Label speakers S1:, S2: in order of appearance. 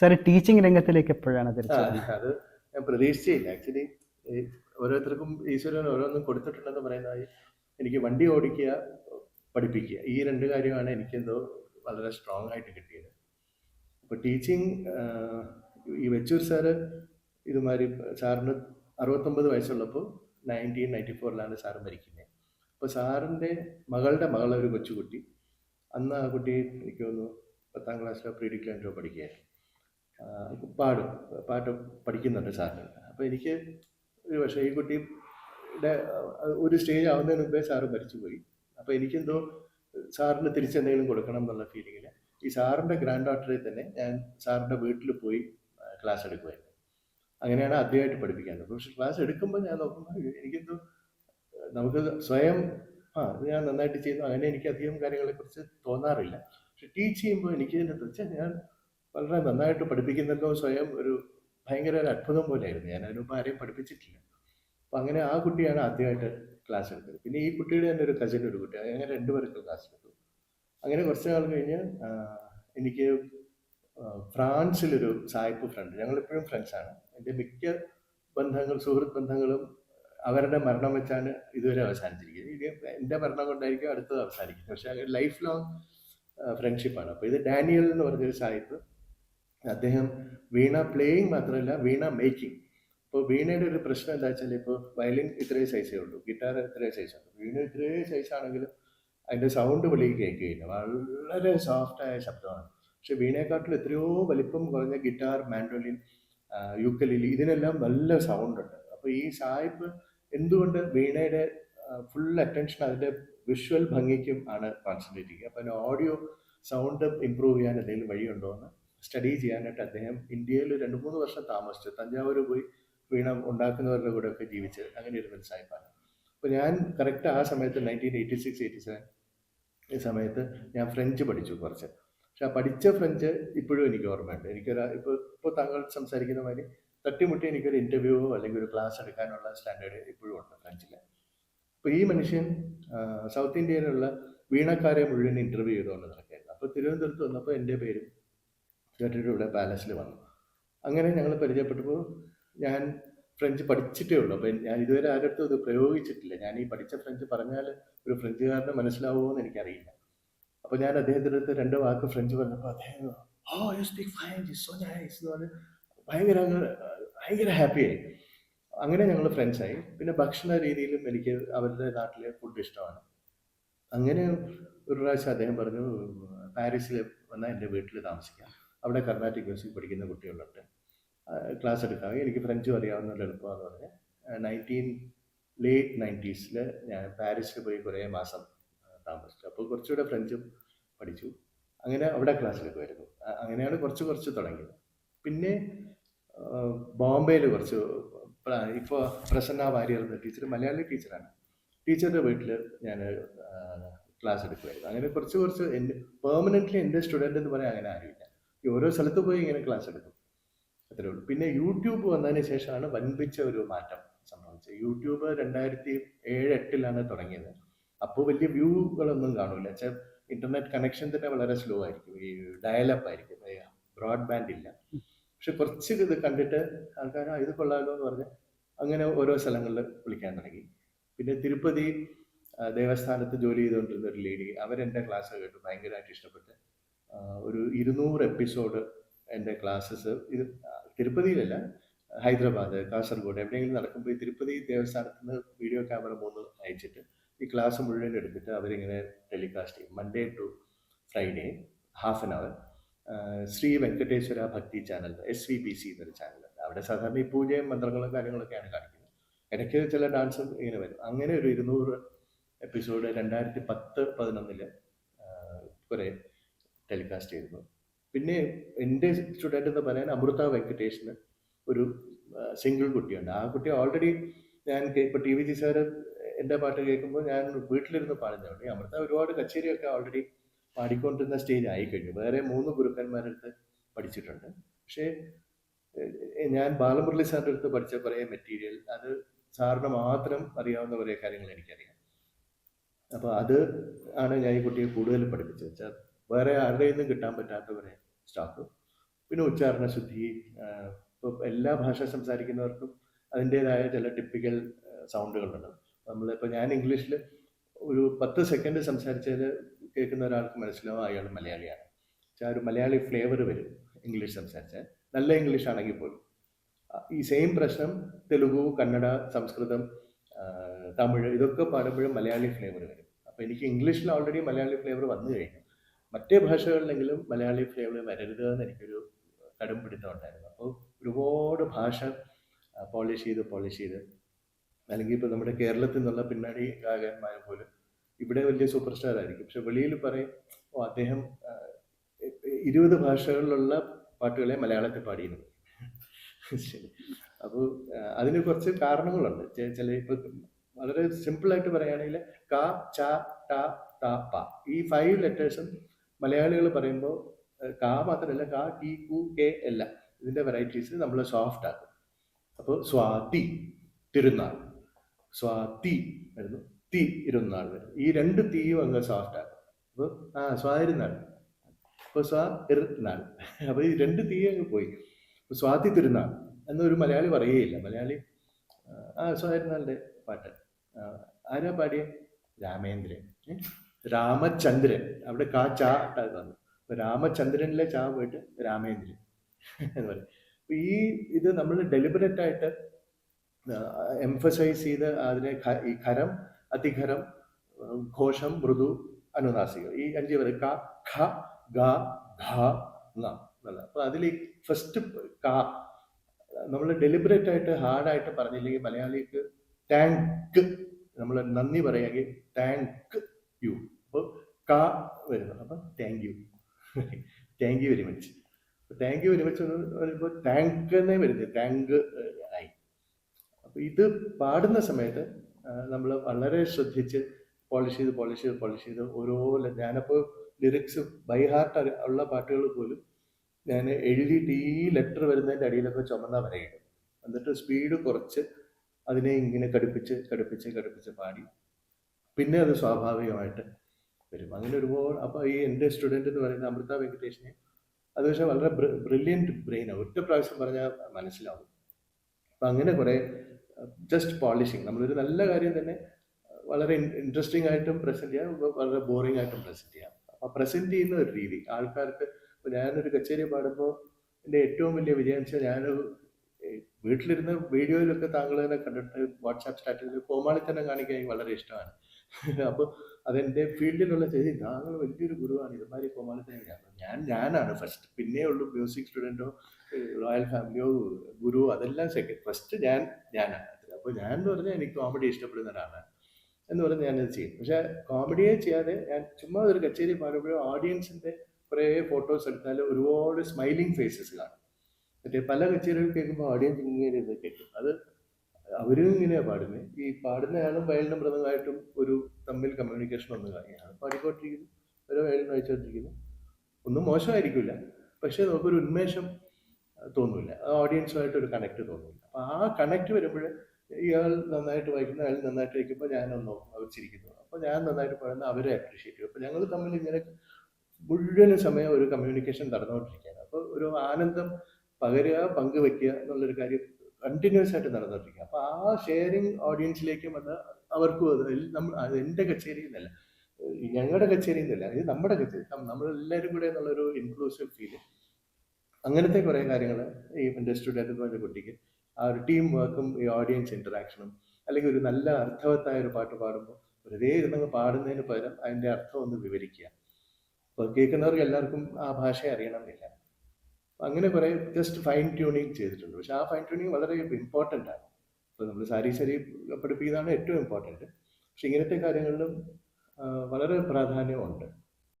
S1: Sir teaching രംഗത്തിലേക്ക് എപ്പോഴാണ്
S2: അത് ഞാൻ പ്രതീക്ഷിച്ചില്ല. ആക്ച്വലി ഓരോരുത്തർക്കും ഈശ്വരൻ ഓരോന്നും കൊടുത്തിട്ടുണ്ടെന്ന് പറയുന്നതായി എനിക്ക് വണ്ടി ഓടിക്കുക പഠിപ്പിക്കുക ഈ രണ്ട് കാര്യമാണ് എനിക്കെന്തോ വളരെ സ്ട്രോങ് ആയിട്ട് കിട്ടിയത്. അപ്പോൾ ടീച്ചിങ് ഈ വെച്ചൂർ സാറ് ഇതുമാതിരി സാറിന് അറുപത്തൊമ്പത് വയസ്സുള്ളപ്പോൾ നയന്റീൻ നയന്റി ഫോറിലാണ് സാറ് മരിക്കുന്നത് അപ്പോൾ സാറിന്റെ മകളുടെ മകളെ ഒരു കൊച്ചുകുട്ടി അന്ന് ആ കുട്ടി എനിക്ക് തോന്നുന്നു പത്താം ക്ലാസ്സിലോ പ്രീ ഡിക്ലാൻഡോ പഠിക്കുകയായിരുന്നു. പാടും. പാട്ട് പഠിക്കുന്നുണ്ട് സാറിന് അപ്പോൾ എനിക്ക് ഒരു പക്ഷേ ഈ കുട്ടിയുടെ ഒരു സ്റ്റേജ് ആവുന്നതിന് മുമ്പേ സാറ് മരിച്ചുപോയി. അപ്പോൾ എനിക്കെന്തോ സാറിന് തിരിച്ചെന്തെങ്കിലും കൊടുക്കണം എന്നുള്ള ഫീലിങ്ങിൽ ഈ സാറിന്റെ ഗ്രാൻഡ് ഡോക്ടറിൽ തന്നെ ഞാൻ സാറിന്റെ വീട്ടിൽ പോയി ക്ലാസ് എടുക്കുമായിരുന്നു അങ്ങനെയാണ് ആദ്യമായിട്ട് പഠിപ്പിക്കാൻ പക്ഷെ ക്ലാസ് എടുക്കുമ്പോൾ ഞാൻ നോക്കുമ്പോൾ എനിക്കെന്തോ നമുക്ക് സ്വയം ആ ഞാൻ നന്നായിട്ട് ചെയ്യുന്നു. അങ്ങനെ എനിക്ക് അധികം കാര്യങ്ങളെക്കുറിച്ച് തോന്നാറില്ല. പക്ഷെ ടീച്ച് ചെയ്യുമ്പോൾ എനിക്ക് ഇതിന്റെ ഞാൻ വളരെ നന്നായിട്ട് പഠിപ്പിക്കുന്നല്ലോ സ്വയം ഒരു ഭയങ്കര ഒരു അത്ഭുതം പോലെയായിരുന്നു. ഞാൻ അതിനുമ്പോൾ ആരെയും പഠിപ്പിച്ചിട്ടില്ല. അപ്പം അങ്ങനെ ആ കുട്ടിയാണ് ആദ്യമായിട്ട് ക്ലാസ് എടുത്തത്. പിന്നെ ഈ കുട്ടിയുടെ തന്നെ ഒരു കസിൻ ഒരു കുട്ടി. അങ്ങനെ രണ്ടുപേർക്ക് ക്ലാസ് എടുത്തു. അങ്ങനെ കുറച്ച് നാൾ കഴിഞ്ഞ് എനിക്ക് ഫ്രാൻസിലൊരു സായിപ്പ് ഫ്രണ്ട് ഞങ്ങളിപ്പോഴും ഫ്രണ്ട്സാണ് എന്റെ മിക്ക ബന്ധങ്ങൾ സുഹൃത്ത് ബന്ധങ്ങളും അവരുടെ മരണം വെച്ചാണ് ഇതുവരെ അവസാനിച്ചിരിക്കുന്നത്. ഇത് എന്റെ മരണം കൊണ്ടായിരിക്കും അടുത്തത് അവസാനിക്കുന്നത്. പക്ഷേ ലൈഫ് ലോങ് ഫ്രണ്ട്ഷിപ്പാണ് അപ്പോൾ ഇത് ഡാനിയൽ എന്ന് പറഞ്ഞൊരു സാഹിബ് അദ്ദേഹം വീണ പ്ലേയിങ് മാത്രമല്ല വീണ മേക്കിംഗ് ഇപ്പോൾ വീണയുടെ ഒരു പ്രശ്നം എന്താ വെച്ചാൽ ഇപ്പോൾ വയലിൻ ഇത്രേ സൈസേ ഉള്ളൂ ഗിറ്റാർ ഇത്രേ സൈസ് ഉള്ളൂ. വീണ ഇത്രേ സൈസ് ആണെങ്കിലും അതിന്റെ സൗണ്ട് വെളിയിൽ കേൾക്കുകയില്ല വളരെ സോഫ്റ്റായ ശബ്ദമാണ്. പക്ഷെ വീണയെക്കാട്ടിൽ എത്രയോ വലിപ്പം കുറഞ്ഞ ഗിറ്റാർ മാൻഡോലിൻ യൂക്കലിലി ഇതിനെല്ലാം നല്ല സൗണ്ട് ഉണ്ട്. അപ്പോൾ ഈ സായിപ്പ് എന്തുകൊണ്ട് വീണയുടെ ഫുൾ അറ്റൻഷൻ അതിന്റെ വിഷ്വൽ ഭംഗിക്കും ആണ് കോൺസെൻട്രേറ്റ് ചെയ്യുക? അപ്പോൾ ഓഡിയോ സൗണ്ട് ഇമ്പ്രൂവ് ചെയ്യാൻ എന്തെങ്കിലും വഴിയുണ്ടോ എന്ന് സ്റ്റഡി ചെയ്യാനായിട്ട് അദ്ദേഹം ഇന്ത്യയിൽ രണ്ട് മൂന്ന് വർഷം താമസിച്ചു. തഞ്ചാവൂർ പോയി വീണ ഉണ്ടാക്കുന്നവരുടെ കൂടെ ഒക്കെ ജീവിച്ച് അങ്ങനെ ഇരുന്നൊരു മനസ്സായിപ്പാണ് അപ്പോൾ ഞാൻ കറക്റ്റ് ആ സമയത്ത് nineteen eighty six eighty seven ഈ സമയത്ത് ഞാൻ ഫ്രഞ്ച് പഠിച്ചു കുറച്ച്. പക്ഷെ ആ പഠിച്ച ഫ്രഞ്ച് ഇപ്പോഴും എനിക്ക് ഓർമ്മയുണ്ട്. എനിക്കൊരു ഇപ്പോൾ ഇപ്പോൾ താങ്കൾ സംസാരിക്കുന്ന മാതിരി തട്ടിമുട്ടി എനിക്കൊരു ഇന്റർവ്യൂവോ അല്ലെങ്കിൽ ഒരു ക്ലാസ് എടുക്കാനുള്ള സ്റ്റാൻഡേർഡ് ഇപ്പോഴും ഉണ്ട് ഫ്രഞ്ചിൽ അപ്പോൾ ഈ മനുഷ്യൻ സൗത്ത് ഇന്ത്യയിലുള്ള വീണക്കാരെ മുഴുവൻ ഇന്റർവ്യൂ ചെയ്തുകൊണ്ട് നടക്കുകയായിരുന്നു. അപ്പോൾ തിരുവനന്തപുരത്ത് വന്നപ്പോൾ എന്റെ പേരും കേട്ടിട്ട് ഇവിടെ പാലസിൽ വന്നു. അങ്ങനെ ഞങ്ങൾ പരിചയപ്പെട്ടപ്പോൾ ഞാൻ ഫ്രഞ്ച് പഠിച്ചിട്ടേ ഉള്ളൂ. അപ്പം ഞാൻ ഇതുവരെ ആരുടെ ഇത് പ്രയോഗിച്ചിട്ടില്ല. ഞാൻ ഈ പഠിച്ച ഫ്രഞ്ച് പറഞ്ഞാൽ ഒരു ഫ്രഞ്ചുകാരന് മനസ്സിലാവുമോ എന്ന് എനിക്കറിയില്ല. അപ്പോൾ ഞാൻ അദ്ദേഹത്തിന്റെ അടുത്ത് രണ്ട് വാക്ക് ഫ്രഞ്ച് പറഞ്ഞപ്പോൾ അദ്ദേഹം ഓ you speak French so nice എന്ന് പറഞ്ഞ് ഭയങ്കര ഭയങ്കര ഹാപ്പിയായി അങ്ങനെ ഞങ്ങൾ ഫ്രണ്ട്സായി പിന്നെ ഭക്ഷണ രീതിയിലും എനിക്ക് അവരുടെ നാട്ടിലെ ഫുഡ് ഇഷ്ടമാണ്. അങ്ങനെ ഒരു പ്രാവശ്യം അദ്ദേഹം പറഞ്ഞു പാരീസിൽ വന്നാൽ എന്റെ വീട്ടിൽ താമസിക്കാം. അവിടെ കർണാറ്റിക് മ്യൂസിക് പഠിക്കുന്ന കുട്ടികളുണ്ട്. ക്ലാസ് എടുക്കാം എനിക്ക് ഫ്രഞ്ച് അറിയാവുന്ന എളുപ്പമാണെന്ന് പറഞ്ഞ്. നയന്റീൻ ലേറ്റ് നയന്റീസിൽ ഞാൻ പാരീസിൽ പോയി കുറേ മാസം താമസിച്ചു. അപ്പോൾ കുറച്ചുകൂടെ ഫ്രഞ്ചും പഠിച്ചു. അങ്ങനെ അവിടെ ക്ലാസ്സിലെടുക്കുമായിരുന്നു അങ്ങനെയാണ് കുറച്ച് കുറച്ച് തുടങ്ങിയത്. പിന്നെ ബോംബെയിൽ കുറച്ച് ഇപ്പോൾ പ്രസന്ന വാര്യർ എന്ന ടീച്ചർ മലയാളി ടീച്ചറാണ്. ടീച്ചറുടെ വീട്ടിൽ ഞാൻ ക്ലാസ് എടുക്കുമായിരുന്നു. അങ്ങനെ കുറച്ച് കുറച്ച് എന്റെ പെർമനന്റ്ലി എന്റെ സ്റ്റുഡന്റ് എന്ന് പറയാൻ അങ്ങനെ ആരുമില്ല. ഈ ഓരോ സ്ഥലത്ത് പോയി ഇങ്ങനെ ക്ലാസ് എടുക്കും. അത്രേ ഉള്ളൂ. പിന്നെ യൂട്യൂബ് വന്നതിന് ശേഷമാണ് വൻപിച്ച ഒരു മാറ്റം സംഭവിച്ചത്. യൂട്യൂബ് രണ്ടായിരത്തി ഏഴ് എട്ടിലാണ് തുടങ്ങിയത്. അപ്പോൾ വലിയ വ്യൂകളൊന്നും കാണൂല വെച്ചാൽ ഇന്റർനെറ്റ് കണക്ഷൻ തന്നെ വളരെ സ്ലോ ആയിരിക്കും. ഈ ഡയലപ്പ് ആയിരിക്കും. ബ്രോഡ്ബാൻഡ് ഇല്ല. പക്ഷെ കുറച്ച് ഇത് കണ്ടിട്ട് ആൾക്കാർ "ആ, ഇത് കൊള്ളാമല്ലോ എന്ന് പറഞ്ഞ് അങ്ങനെ ഓരോ സ്ഥലങ്ങളിൽ വിളിക്കാൻ തുടങ്ങി. പിന്നെ തിരുപ്പതി ദേവസ്ഥാനത്ത് ജോലി ചെയ്തുകൊണ്ടിരുന്ന ഒരു ലേഡി അവരെന്റെ ക്ലാസ് കേട്ടു. ഭയങ്കരമായിട്ട് ഇഷ്ടപ്പെട്ട്. ഒരു ഇരുന്നൂറ് എപ്പിസോഡ് എന്റെ ക്ലാസ്സസ്. ഇത് തിരുപ്പതിയിലല്ല ഹൈദരാബാദ് കാസർഗോഡ് എവിടെയെങ്കിലും നടക്കുമ്പോൾ ഈ തിരുപ്പതി ദേവസ്ഥാനത്ത് നിന്ന് വീഡിയോ ക്യാമറ മൂന്ന് അയച്ചിട്ട് ഈ ക്ലാസ് മുഴുവൻ എടുത്തിട്ട് അവരിങ്ങനെ ടെലികാസ്റ്റ് ചെയ്യും. Monday to Friday half an hour Sri Venkateswara Bhakti channel S V B C എന്നൊരു ചാനൽ അവിടെ സാധാരണ ഈ പൂജയും മന്ത്രങ്ങളും കാര്യങ്ങളൊക്കെയാണ് കാണിക്കുന്നത്. ഇടയ്ക്ക് ചില ഡാൻസും ഇങ്ങനെ വരും. അങ്ങനെ ഒരു ഇരുന്നൂറ് എപ്പിസോഡ് രണ്ടായിരത്തി പത്ത് പതിനൊന്നിൽ കുറേ ടെലികാസ്റ്റ് ചെയ്യുന്നു പിന്നെ എന്റെ സ്റ്റുഡന്റ് എന്ന് പറയാൻ അമൃത വെങ്കടേഷിന് ഒരു സിംഗിൾ കുട്ടിയുണ്ട്. ആ കുട്ടി ഓൾറെഡി ഞാൻ ഇപ്പോൾ ടി വി ജി സാറ് എന്റെ പാട്ട് കേൾക്കുമ്പോൾ ഞാൻ വീട്ടിലിരുന്ന് പാടുന്നതാണ് ഈ അമൃത ഒരുപാട് കച്ചേരിയൊക്കെ ഓൾറെഡി പാടിക്കൊണ്ടിരുന്ന സ്റ്റേജ് ആയിക്കഴിഞ്ഞു വേറെ മൂന്ന് ഗുരുക്കന്മാരുടെ അടുത്ത് പഠിച്ചിട്ടുണ്ട്. പക്ഷേ ഞാൻ ബാലമുരളി സാറിന്റെ അടുത്ത് പഠിച്ച കുറേ മെറ്റീരിയൽ അത് സാറിന് മാത്രം അറിയാവുന്ന കുറേ കാര്യങ്ങൾ എനിക്കറിയാം. അപ്പോൾ അത് ആണ് ഞാൻ ഈ കുട്ടിയെ കൂടുതൽ പഠിപ്പിച്ചത്. വേറെ ആരുടെയിൽ നിന്നും കിട്ടാൻ പറ്റാത്തവരെ സ്റ്റാഫ്. പിന്നെ ഉച്ചാരണ ശുദ്ധി ഇപ്പോൾ എല്ലാ ഭാഷ സംസാരിക്കുന്നവർക്കും അതിന്റെതായ ചില ടിപ്പിക്കൽ സൗണ്ടുകളുണ്ട് നമ്മളിപ്പോൾ ഞാൻ ഇംഗ്ലീഷിൽ ഒരു പത്ത് സെക്കൻഡ് സംസാരിച്ചാൽ കേൾക്കുന്ന ഒരാൾക്ക് മനസ്സിലാവും അയാൾ മലയാളിയാണ്. ആ ഒരു മലയാളി ഫ്ലേവർ വരും ഇംഗ്ലീഷ് സംസാരിച്ചാൽ. നല്ല ഇംഗ്ലീഷ് ആണെങ്കിൽ പോലും. ഈ സെയിം പ്രശ്നം തെലുഗു കന്നഡ സംസ്കൃതം തമിഴ് ഇതൊക്കെ പാടുമ്പോഴും മലയാളി ഫ്ലേവർ വരും. അപ്പോൾ എനിക്ക് ഇംഗ്ലീഷിൽ ഓൾറെഡി മലയാളി ഫ്ലേവർ വന്നു കഴിഞ്ഞു. മറ്റേ ഭാഷകളിലെങ്കിലും മലയാളി ഫ്ലേവർ വരരുത് എന്ന് എനിക്കൊരു കടും പിടുത്തം ഉണ്ടായിരുന്നു അപ്പോൾ ഒരുപാട് ഭാഷ പോളിഷ് ചെയ്ത് പോളിഷ് ചെയ്ത്. അല്ലെങ്കിൽ ഇപ്പോൾ നമ്മുടെ കേരളത്തിൽ നിന്നുള്ള പിന്നണി ഗായകന്മാർ പോലും ഇവിടെ വലിയ സൂപ്പർ സ്റ്റാർ ആയിരിക്കും. പക്ഷെ വെളിയിൽ പറയും ഓ അദ്ദേഹം ഇരുപത് ഭാഷകളിലുള്ള പാട്ടുകളെ മലയാളത്തിൽ പാടിയിരുന്നു. ശരി. അപ്പോൾ അതിന് കുറച്ച് കാരണങ്ങളുണ്ട്. ചില ഇപ്പം വളരെ സിമ്പിളായിട്ട് പറയുകയാണെങ്കിൽ ക ച ട ത പ. ഈ ഫൈവ് ലെറ്റേഴ്സും മലയാളികൾ പറയുമ്പോൾ കാ മാത്രമല്ല കാ ടി കു കെ അല്ല ഇതിന്റെ വെറൈറ്റീസ് നമ്മൾ സോഫ്റ്റ് ആക്കും. അപ്പോൾ സ്വാതി തിരുനാൾ. സ്വാതി വരുന്നു തി ഇരുന്നാൾ വരും ഈ രണ്ട് തീയും അങ്ങ് സോഫ്റ്റ് ആക്കും. അപ്പോൾ ആ സ്വാതിരുന്നാൾ. അപ്പോൾ സ്വാ ഇരുന്നാൾ അപ്പോൾ ഈ രണ്ട് തീ അങ്ങ് പോയി. സ്വാതി തിരുനാൾ എന്നൊരു മലയാളി പറയുകയില്ല. മലയാളി ആ, സ്വാതിരുന്നാളിന്റെ പാട്ട്. ആരാ പാടിയ? രാമേന്ദ്രൻ? രാമചന്ദ്രൻ. അവിടെ കാ ചാ തന്നു. രാമചന്ദ്രനിലെ ചാ പോയിട്ട് രാമേന്ദ്രൻ. എന്ന് പറയും ഈ ഇത് നമ്മൾ ഡെലിബറേറ്റ് ആയിട്ട് എംഫസൈസ് ചെയ്ത് അതിനെ ഈ ഖരം അതിഖരം ഘോഷം മൃദു അനുനാസിക. ഈ അഞ്ച് പേര് ക ഖ ഗ ഘ ന അപ്പൊ അതിൽ ഈ ഫസ്റ്റ് ക നമ്മൾ ഡെലിബറേറ്റ് ആയിട്ട് ഹാർഡായിട്ട് പറഞ്ഞില്ലെങ്കിൽ മലയാളിക്ക് ടാങ്ക് നമ്മൾ നന്ദി പറയുകയാണെങ്കിൽ താങ്ക് യു. അപ്പോൾ ക വരുന്നു. അപ്പം thank you thank you very much thank you very much എന്ന് പറയുമ്പോൾ താങ്ക് എന്നേ വരുന്നത്. താങ്ക് ആയി അപ്പോൾ ഇത് പാടുന്ന സമയത്ത് നമ്മൾ വളരെ ശ്രദ്ധിച്ച് പോളിഷ് ചെയ്ത് പോളിഷ് ചെയ്ത് പോളിഷ് ചെയ്ത് ഓരോ ഞാനപ്പോൾ ലിറിക്സ് ബൈ ഹാർട്ട് ഉള്ള പാട്ടുകൾ പോലും ഞാൻ എഴുതിയിട്ട് ഈ ലെറ്റർ വരുന്നതിന്റെ അടിയിലൊക്കെ ചുമന്ന വരയിടും എന്നിട്ട് സ്പീഡ് കുറച്ച് അതിനെ ഇങ്ങനെ കടുപ്പിച്ച് കടുപ്പിച്ച് കടുപ്പിച്ച് പാടി. പിന്നെ അത് സ്വാഭാവികമായിട്ട് വരും. അങ്ങനെ ഒരുപാട് അപ്പോൾ ഈ എന്റെ സ്റ്റുഡന്റ് എന്ന് പറയുന്ന അമൃത വെങ്കടേഷിനെ അത് പക്ഷേ വളരെ ബ്രില്യന്റ് ബ്രെയിനാണ് ഒറ്റ പ്രാവശ്യം പറഞ്ഞാൽ മനസ്സിലാവും. അപ്പം അങ്ങനെ കുറേ ജസ്റ്റ് പോളിഷിങ് നമ്മളൊരു നല്ല കാര്യം തന്നെ വളരെ ഇൻട്രസ്റ്റിംഗ് ആയിട്ടും പ്രസന്റ് ചെയ്യാം വളരെ ബോറിംഗ് ആയിട്ടും പ്രസന്റ് ചെയ്യാം. അപ്പോൾ പ്രസന്റ് ചെയ്യുന്ന ഒരു രീതി. ആൾക്കാർക്ക് ഇപ്പോൾ ഞാനൊരു കച്ചേരി പാടുമ്പോൾ എന്റെ ഏറ്റവും വലിയ വിജയം വെച്ചാൽ ഞാൻ വീട്ടിലിരുന്ന് വീഡിയോയിലൊക്കെ താങ്കൾ തന്നെ കണ്ടിട്ട് വാട്സാപ്പ് സ്റ്റാറ്റസിൽ കോമാളിത്തന്നെ കാണിക്കാൻ എനിക്ക് വളരെ ഇഷ്ടമാണ്. അപ്പോൾ അതെന്റെ ഫീൽഡിലുള്ള ചേച്ചി താങ്കൾ വലിയൊരു ഗുരുവാണ് ഇതുമാതിരി കോമാളിത്തന്നെ ഞാൻ ഞാൻ ഞാനാണ് ഫസ്റ്റ് പിന്നെ ഉള്ളൂ മ്യൂസിക് സ്റ്റുഡന്റോ റോയൽ ഫാമിലിയോ ഗുരു അതെല്ലാം സെക്കൻഡ് ഫസ്റ്റ് ഞാൻ ഞാനാണ്. അപ്പോൾ ഞാൻ എന്ന് പറഞ്ഞാൽ എനിക്ക് കോമഡി ഇഷ്ടപ്പെടുന്ന ഒരാളാണ് എന്ന് പറഞ്ഞ് ഞാനത് ചെയ്യും പക്ഷേ കോമഡിയെ ചെയ്യാതെ ഞാൻ ചുമ്മാ ഒരു കച്ചേരി പാടുമ്പോഴും ഓഡിയൻസിന്റെ കുറേ ഫോട്ടോസ് എടുത്താൽ ഒരുപാട് സ്മൈലിംഗ് ഫേസസ് കാണും. മറ്റേ പല കച്ചേരികൾ കേൾക്കുമ്പോൾ ഓഡിയൻസ് ഇങ്ങനെ ഇത് കേൾക്കും. അത് അവരും ഇങ്ങനെയാണ് പാടുന്നത് ഈ പാടുന്നയാളും വയലിനും മൃദമായിട്ടും ഒരു തമ്മിൽ കമ്മ്യൂണിക്കേഷൻ ഒന്നും കാര്യമാണ് പാടിക്കൊണ്ടിരിക്കുന്നു ഓരോ വയലിനും വായിച്ചുകൊണ്ടിരിക്കുന്നു ഒന്നും മോശമായിരിക്കില്ല. പക്ഷേ നമുക്കൊരു ഉന്മേഷം തോന്നില്ല. ഓഡിയൻസുമായിട്ട് ഒരു കണക്ട് തോന്നില്ല. അപ്പോൾ ആ കണക്ട് വരുമ്പോൾ ഇയാൾ നന്നായിട്ട് വായിക്കുന്ന അയാൾ നന്നായിട്ട് വായിക്കുമ്പോൾ ഞാനൊന്ന് അവർ ചിരിക്കുന്നു അപ്പോൾ ഞാൻ നന്നായിട്ട് പാടുന്ന അവരെ അപ്രീഷിയേറ്റ് ചെയ്യും. അപ്പോൾ ഞങ്ങൾ തമ്മിൽ ഇങ്ങനെ മുഴുവൻ സമയം ഒരു കമ്മ്യൂണിക്കേഷൻ നടന്നുകൊണ്ടിരിക്കുകയാണ്. അപ്പോൾ ഒരു ആനന്ദം പകരുക പങ്കുവെക്കുക എന്നുള്ളൊരു കാര്യം കണ്ടിന്യൂസ് ആയിട്ട് നടന്നുകൊണ്ടിരിക്കുക അപ്പോൾ ആ ഷെയറിങ് ഓഡിയൻസിലേക്കും അത് അവർക്കും അത് നമ്മൾ അത് എന്റെ കച്ചേരി എന്നല്ല ഞങ്ങളുടെ കച്ചേരി എന്നല്ല ഇത് നമ്മുടെ കച്ചേരി. നമ്മളെല്ലാവരും കൂടെ എന്നുള്ളൊരു ഇൻക്ലൂസീവ് ഫീൽ അങ്ങനത്തെ കുറേ കാര്യങ്ങൾ ഈ എന്റെ സ്റ്റുഡന്റ് എന്ന് പറഞ്ഞ കുട്ടിക്ക് ആ ഒരു ടീം വർക്കും ഈ ഓഡിയൻസ് ഇന്ററാക്ഷനും അല്ലെങ്കിൽ ഒരു നല്ല അർത്ഥവത്തായ ഒരു പാട്ട് പാടുമ്പോൾ വെറുതെ ഇരുന്നങ്ങ് പാടുന്നതിന് പകരം അതിന്റെ അർത്ഥം ഒന്ന് വിവരിക്കുക. അപ്പോൾ കേൾക്കുന്നവർക്ക് എല്ലാവർക്കും ആ ഭാഷ അറിയണമെന്നില്ല അങ്ങനെ കുറേ ജസ്റ്റ് ഫൈൻ ട്യൂണിങ് ചെയ്തിട്ടുണ്ട്. പക്ഷെ ആ ഫൈൻ ട്യൂണിങ് വളരെ ഇമ്പോർട്ടന്റ് ആണ്. ഇപ്പോൾ നമ്മൾ സാരി സരി പഠിപ്പിക്കുന്നതാണ് ഏറ്റവും ഇമ്പോർട്ടന്റ് പക്ഷെ ഇങ്ങനത്തെ കാര്യങ്ങളിലും വളരെ പ്രാധാന്യമുണ്ട്.